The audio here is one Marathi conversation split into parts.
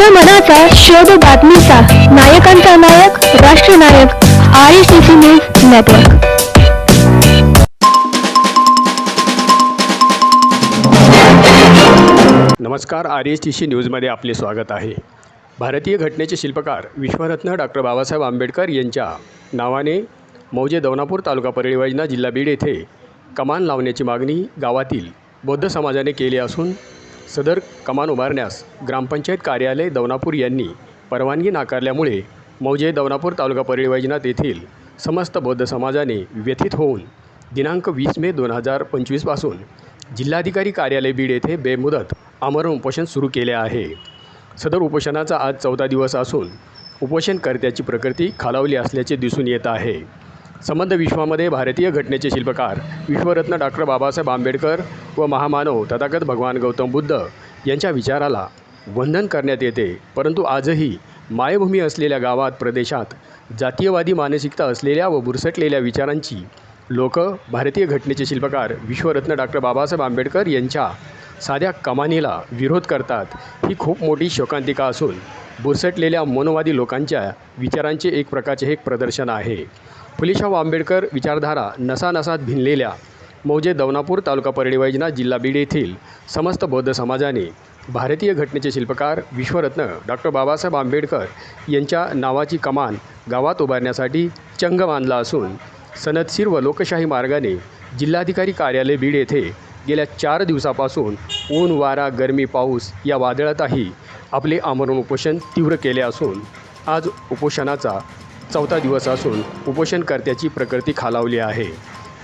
माझ्या मनाचा शोध बातमीचा. नायकांचा नायक राष्ट्रनायक R S T C news network. नमस्कार आर एस टी सी न्यूजमध्ये आपले स्वागत आहे. भारतीय घटनेचे शिल्पकार विश्वरत्न डॉक्टर बाबासाहेब आंबेडकर यांच्या नावाने मौजे दौनापूर तालुका परळी वैजना जिल्हा बीड येथे कमान लावण्याची मागणी गावातील बौद्ध समाजाने केली असून सदर कमान उभारण्यास ग्रामपंचायत कार्यालय दौनापूर यांनी परवानगी नाकारल्यामुळे मौजे दौनापूर तालुका परळी येथील समस्त बौद्ध समाजाने व्यथित होऊन दिनांक वीस मे दोन हजार पंचवीसपासून जिल्हाधिकारी कार्यालय बीड येथे बेमुदत आमरण उपोषण सुरू केले आहे. सदर उपोषणाचा आज चौदा दिवस असून उपोषणकर्त्याची प्रकृती खालावली असल्याचे दिसून येत आहे. संबंध विश्वामध्ये भारतीय घटनेचे शिल्पकार विश्वरत्न डॉक्टर बाबासाहेब आंबेडकर व महामानव तथागत भगवान गौतम बुद्ध यांच्या विचाराला वंदन करण्यात येते. परंतु आजही मायभूमी असलेल्या गावात प्रदेशात जातीयवादी मानसिकता असलेल्या व बुरसटलेल्या विचारांची लोक भारतीय घटनेचे शिल्पकार विश्वरत्न डॉक्टर बाबासाहेब आंबेडकर यांच्या साध्या कमानीला विरोध करतात ही खूप मोठी शोकांतिका असून बुरसटलेल्या मनोवादी लोकांच्या विचारांचे एक प्रकारचे हे एक प्रदर्शन आहे. फुलेशाह आंबेडकर विचारधारा नसानसात भिनलेल्या मौजे दौनापूर तालुका परळी वैजना जिल्हा बीड येथील समस्त बौद्ध समाजाने भारतीय घटनेचे शिल्पकार विश्वरत्न डॉक्टर बाबासाहेब आंबेडकर यांच्या नावाची कमान गावात उभारण्यासाठी चंग बांधला असून सनदशीर व लोकशाही मार्गाने जिल्हाधिकारी कार्यालय बीड येथे गेल्या चार दिवसापासून ऊन वारा गरमी पाऊस या वादळातही आपले आमरण उपोषण तीव्र केले असून आज उपोषणाचा चौथा दिवस असून उपोषणकर्त्याची प्रकृती खालावली आहे.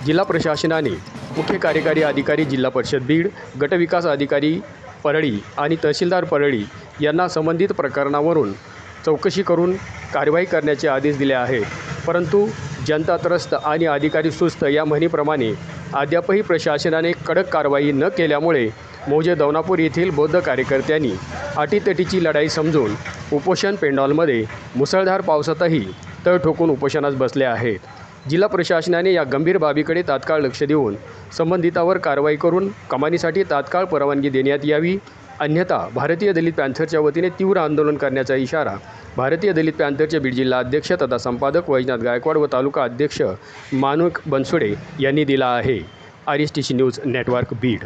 जिल्हा प्रशासनाने मुख्य कार्यकारी अधिकारी जिल्हा परिषद बीड गटविकास अधिकारी परळी आणि तहसीलदार परळी यांना संबंधित प्रकरणावरून चौकशी करून कारवाई करण्याचे आदेश दिले आहेत. परंतु जनता त्रस्त आणि अधिकारी सुस्त या म्हणीप्रमाणे अद्यापही प्रशासनाने कडक कारवाई न केल्यामुळे मौजे दौनापूर येथील बौद्ध कार्यकर्त्यांनी अटीतटीची लढाई समजून उपोषण पेंडॉलमध्ये मुसळधार पावसातही तळ ठोकून उपोषणास बसले आहेत. जिल्हा प्रशासनाने या गंभीर बाबीकडे तात्काळ लक्ष देऊन संबंधितावर कारवाई करून कमानीसाठी तात्काळ परवानगी देण्यात यावी अन्यथा भारतीय दलित पॅन्थरच्या वतीने तीव्र आंदोलन करण्याचा इशारा भारतीय दलित पॅन्थरचे बीड जिल्हा अध्यक्ष तथा संपादक वैजनाथ गायकवाड व तालुका अध्यक्ष मानुक बनसोडे यांनी दिला आहे. R S T C news network Beed.